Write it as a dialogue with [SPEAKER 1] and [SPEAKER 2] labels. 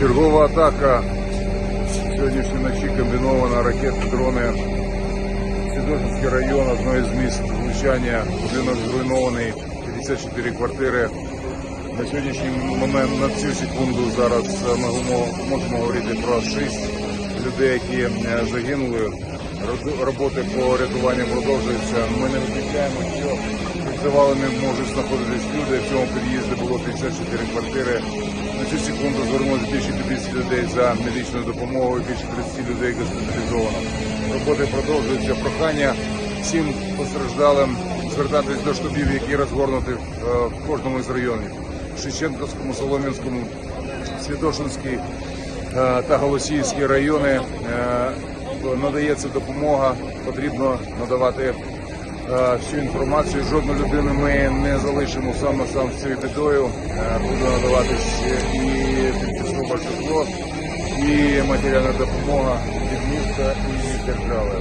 [SPEAKER 1] Чергова атака. Сьогоднішньої вночі комбінована ракети, дрони. Свідошинський район, одне з міст влучання, будинок зруйнований, 54 квартири. На сьогоднішній момент, на цю секунду, зараз е, ми можемо говорити про 6 людей, які е, загинули. Роботи по рятуванню продовжуються. Ми не виключаємо, що під можуть знаходитись люди. В цьому під'їзді було 54 квартири. На цю секунду звернулося більше 50 людей за медичною допомогою, більше 30 людей госпіталізовано. Роботи продовжуються. Прохання всім постраждалим звертатись до штабів, які розгорнуті е, в кожному з районів. Шевченківському, Солом'янському, Святошинський е, та Голосіївські райони е, надається допомога. Потрібно надавати всю інформацію. Жодну людину ми не залишимо саме сам з цією бідою. Е, Буде надаватись і тимчасове житло, і матеріальна допомога від міста і держави.